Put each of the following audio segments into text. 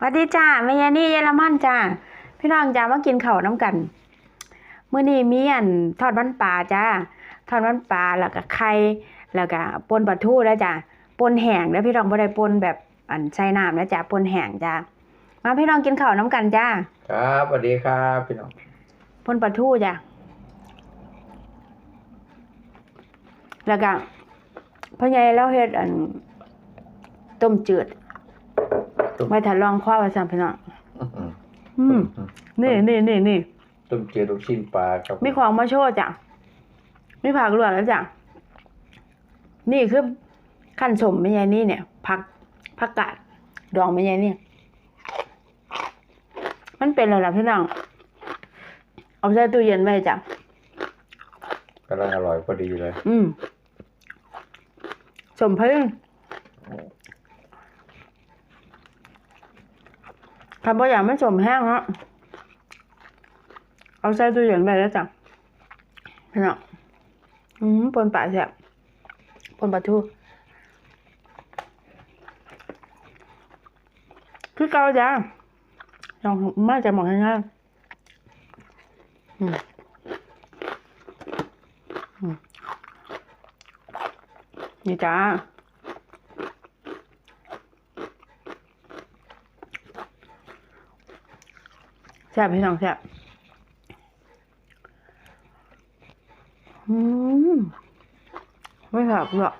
สวัสดีจ้าแม่ยานี่เยอรมันจ้าพี่น้องจ้ามากินข้าวน้ำกันมื้อนี้มีอันทอดมันปลาจ้าทอดมันปลาแล้วก็ไข่แล้วก็ป่นปลาทูแล้วจ้าป่นแห้งแล้วพี่น้องบ่ได้ป่นแบบอันใส่น้ำนะจ้าป่นแห้งจ้ามาพี่น้องกินข้าวน้ำกันจ้าครับสวัสดีครับพี่น้องป่นปลาทูจ้าแล้วก็พ่อใหญ่เราเฮ็ดอันต้มจืด ไว้ถ้าลองคว้าว่าซั่นพี่น้องอื้อหืออืมนี่นี่นี่นี่ต้มเจียวลูกชิ้นปลาครับมีของมาโชว์จ้ะมีผักลวกแล้วจ้ะนี่คือขั้นสมไม่ใช่นี่เนี่ยผักผักกาดดองไม่ใช่นี่มันเป็นอะไรล่ะพี่น้องเอาใส่ตู้เย็นไว้จ้ะกำลังอร่อยพอดีเลย อืมสมพึ่ง คำว่าอยางไม่สมแห้งฮะเอาใส่ตู้เย็นไว้แล้วจ้ะพี่น้องอืมปนปลาแซ่บปนปลาทูคือเกาจ้ะลองมาจะมองง่ายๆอืมนี่จ้าแซ่บพี่น้องแซ่บอืมไม่ผักหรอก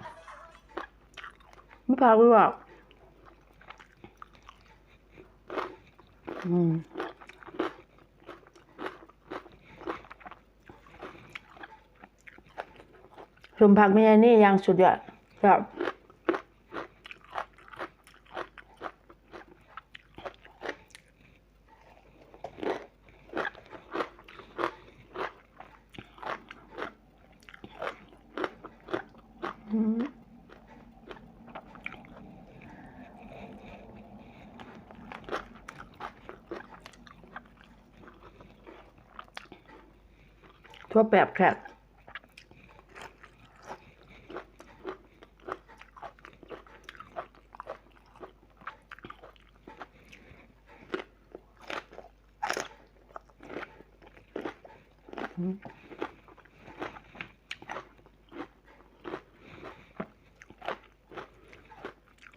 ไม่ผักหรอกอืมชมผักไม่ใช่นี่ยังสุดยอดครับ ทั่วแปบแคบ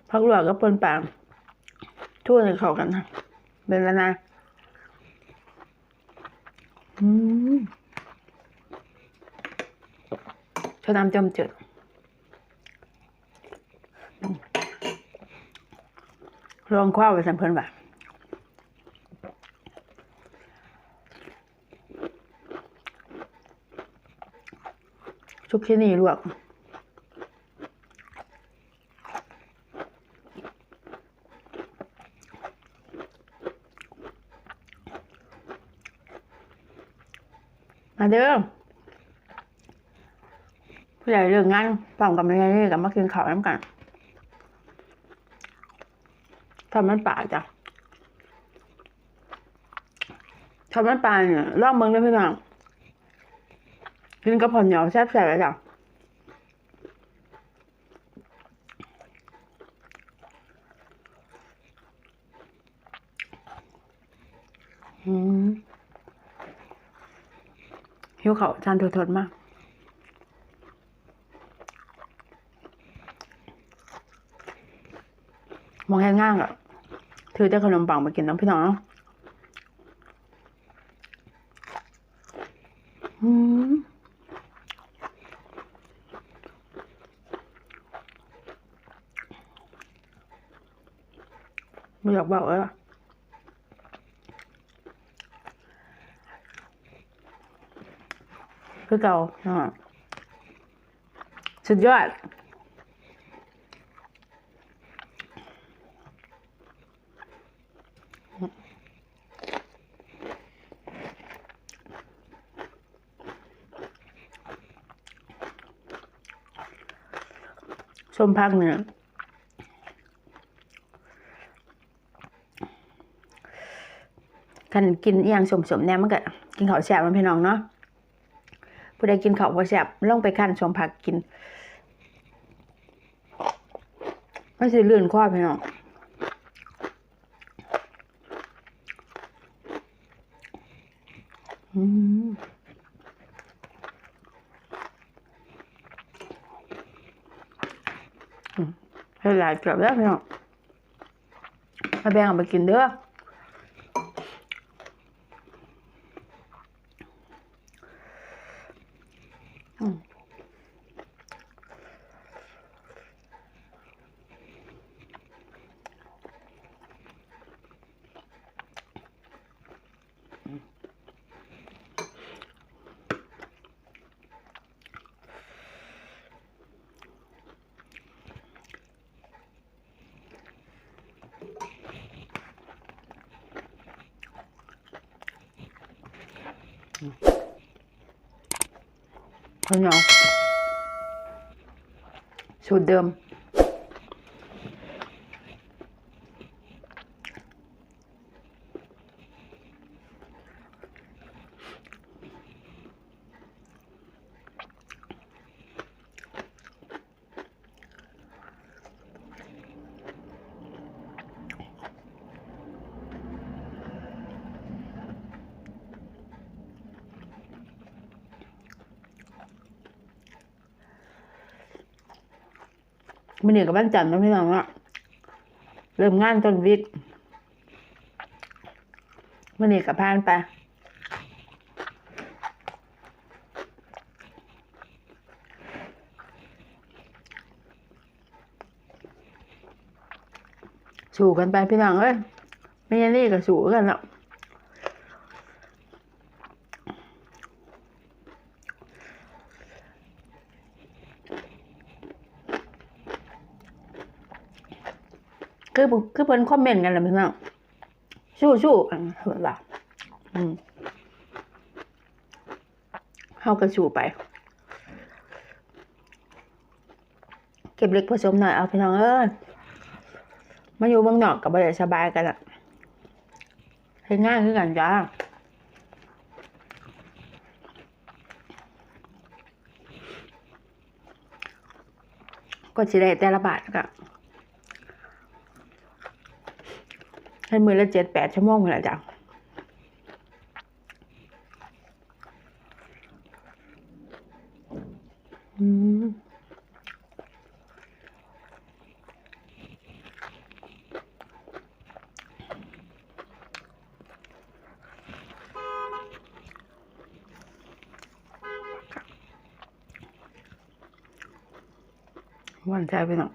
พักหลวกก็ปนปางทั่วในเขากันนะเป็นแล้วนะอืม ชอบน้ำจำจืดลองคว้าไปสัมเพิ่นบ่ะชุบที่นี่ลวกมาเด้อ ผู้ใหญ่เรื่องงานฝั่งกับแม่นี่กับมากินข้าวน้ำกันทำมันป่าจ้ะทำมันป่าเนี่ยลองเมืองได้พี่น้องกินกับผ่อนเหนียวแซ่บๆเลยจ้ะหิวเขาจานทดๆมาก มองแห้งๆอะถือแต่ขนมปังมากินน้ำพี่น้องอืมไม่อยากบอกเลยอะคือเก่าเนาสุดยอด้มภาคเหนือกันกินอย่างสมสมแน่มันก็กินข้าวแซ่บมันพี่น้องเนาะผู้ใดกินข้าวบ่แซ่บลงไปขั้นสมผักกินมันสิลื่นคอพี่น้อง หลายเกือบแล้วพี่น้องมาแบ่งออกไปกินเด้ออืม ข้าวเหนียวสูตรเดิม มันเหนื่อยกับบ้านจันทร์นะพี่น้องอะเริ่มงานต้นวิกมันเหนื่อยกับพานไปสู่กันไปพี่น้องเอ้ยไม่ยันนี่กับสู่กันแล้ว คือคือเพิ่นคอมเมนต์กันแหละพี่น้องสู้สู้กันเหรอล่ะอืมเฮาก็สู่ไป เก็บเล็กผสมหน่อยเอาพี่น้องเอ้ยมาอยู่เมืองนอกกับบริสบายกันอะเห็นง่ายขึ้นกันจ้าก็สิได้แต่ละบาทก็ ให้มือละเจ็ดแปดชั่วโมงเลยจ้ะอืมหวันใจไปหน่อย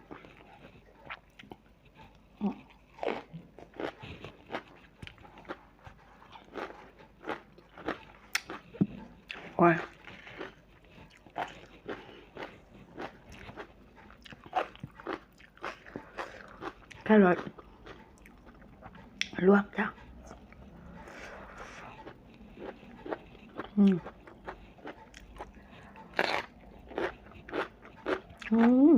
โอ้ย แค่รสลวกจ้ะอืมอืม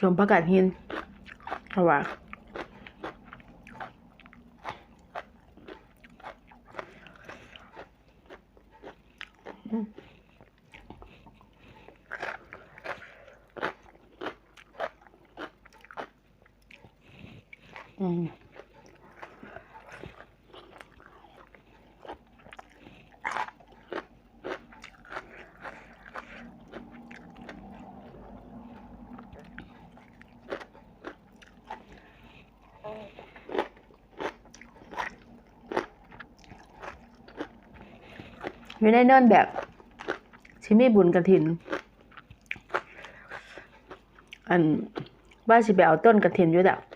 สมประกาศหินเอาว่า อืมอยู่ในเนินแบบชิมีบุญกระถิน อันว่าสิไปเอาต้นกระถินอยู่ดอก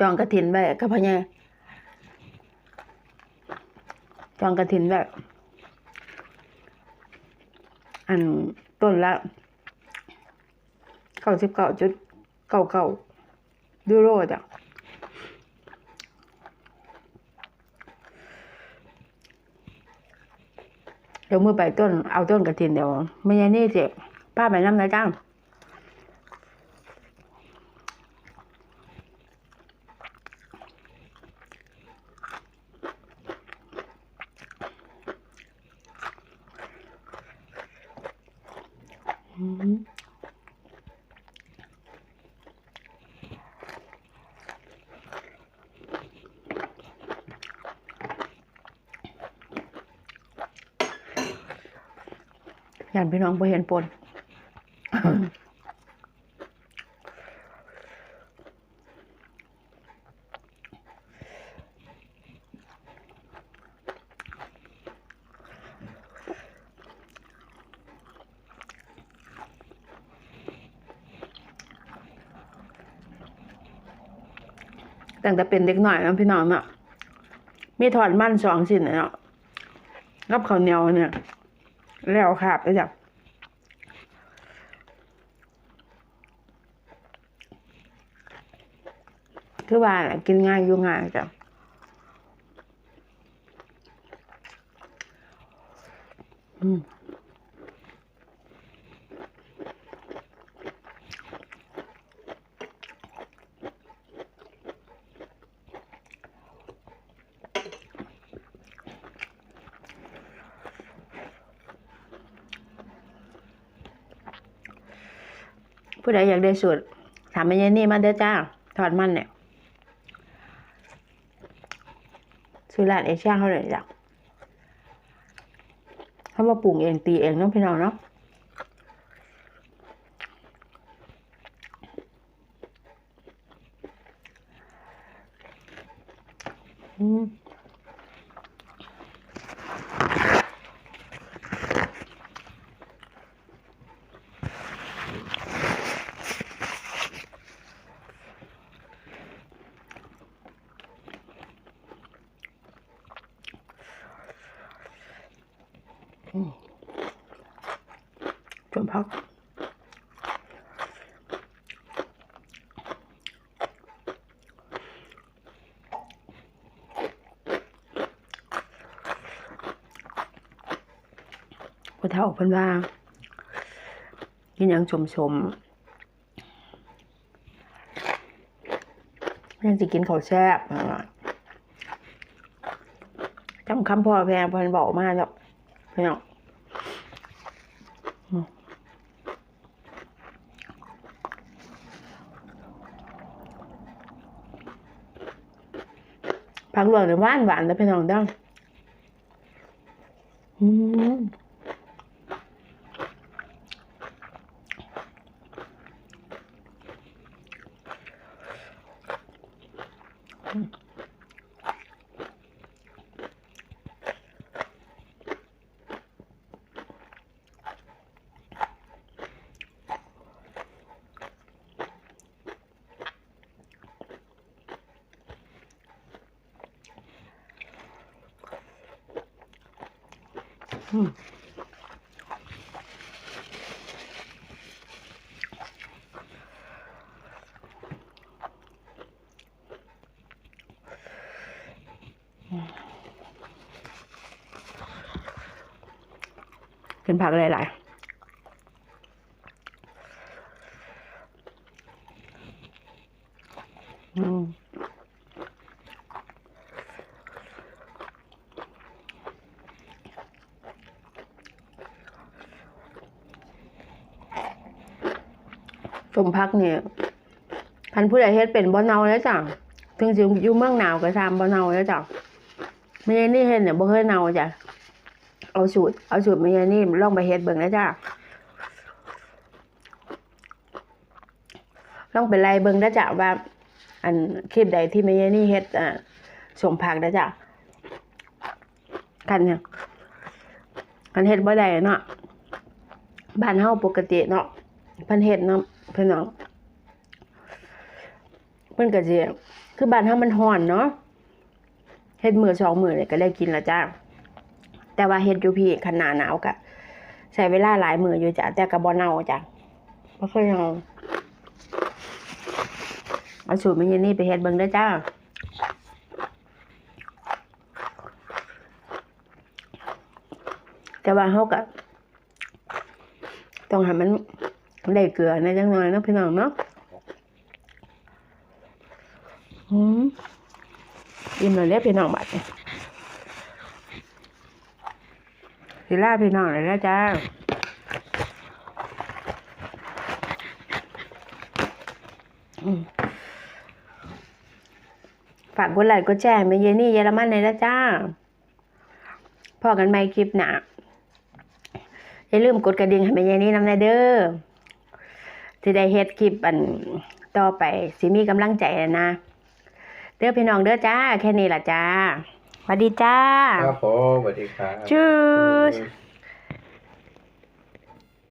จองกระถินไว้กับพ่อใหญ่จองกระถินไว้อันต้นละเก้าสิบเก้าจุดเก้าเก้ายูโรจ้ะเดี๋ยวมือไปต้นเอาต้นกระถินเดี๋ยวไม่ยันนี่เจ็บป้าไปน้ำนะจ้าง่านพี่น้องไปเห็นปนตั้งแต่เป็นเด็กหน่อยนะพี่น้องเนาะมีถอดมั่นสองสิ้นเนาะกับข้าวเหนียวเนี่ย แล้วครับไปจ้ะคือว่าแหละกินง่ายอยู่ง่ายจ้ะอืม ผู้ใดอยากได้สูตรถามแม่ยายนี่มาเด้อจ้าทอดมันเนี่ยซื้อร้านเอเชียเขาเลยจ้ะเขามาปรุงเองตีเองเนาะพี่น้องเนาะอืมจนพักพอ เท่าเพิ่นว่ากินหยังสมสมยังสิกินข้าวแซ่บจำคำพ่อแพงเพิ่นบอกมาแล้วพี่น้องผักหลวงเนี่ยหวานหวานแล้วพี่น้องด้ออืม กินผักหลายๆอืม สมพักเนี่ยพันผู้ใดเฮ็ดเป็นบ่เนาแล้วจ้ะถึงสิอยู่เมืองหนาวก็ตามบ่เนาแล้วจ้ะไม่ใช่นี่เฮ็ดเนี่ยบ่เคยเนาจ้ะเอาสูตรเอาสูตรมยนี่ลองไปเฮ็ดเบิ่งนะจ้าลองไปไล่เบิ่งนะจ้ะว่า อันคลิปใดที่มยานี่เฮ็ดอ่าสมผักนะจ้ะกันเนี่ยกันเฮ็ดบ่ได้เนาะบ้านเฮาปกติเนาะ พิ่นเฮ็ดนะเพิ่นเนาะเพิ่นก็สิคือบ้านเฮามันร้อนเนาะเฮ็ดมือสองมือเลยก็ได้กินแล้วจ้าแต่ว่าเฮ็ดอยู่พี่ขนาดหนาวกะใช้เวลาหลายมืออยู่จ้ะแต่ก็บ่เน่าจ้ะบ่เคยเน่าเอาสูตรมันยันนี่ไปเฮ็ดเบิ่งเด้จ้าแต่ว่าเฮาก็ต้องให้มัน ได้เกลือในจังหน่อยนะพี่น้องเนาะอืมอิ่มแล้วเด้อพี่น้องบัดนี้สิลาพี่น้องเลยนะจ้าฝากกดไลค์กดแชร์เมเยนี่เยอรมันเลยนะจ้าพอกันใหม่คลิปหน้าอย่าลืมกดกระดิ่งให้เมเยนี่นำในเด้อ ที่ได้เฮ็ดคลิปอันต่อไปสิมีกำลังใจนะเด้อพี่น้องเด้อจ้า แค่นี้ล่ะจ้าสวัสดีจ้า ครับผมสวัสดีครับ Tschüss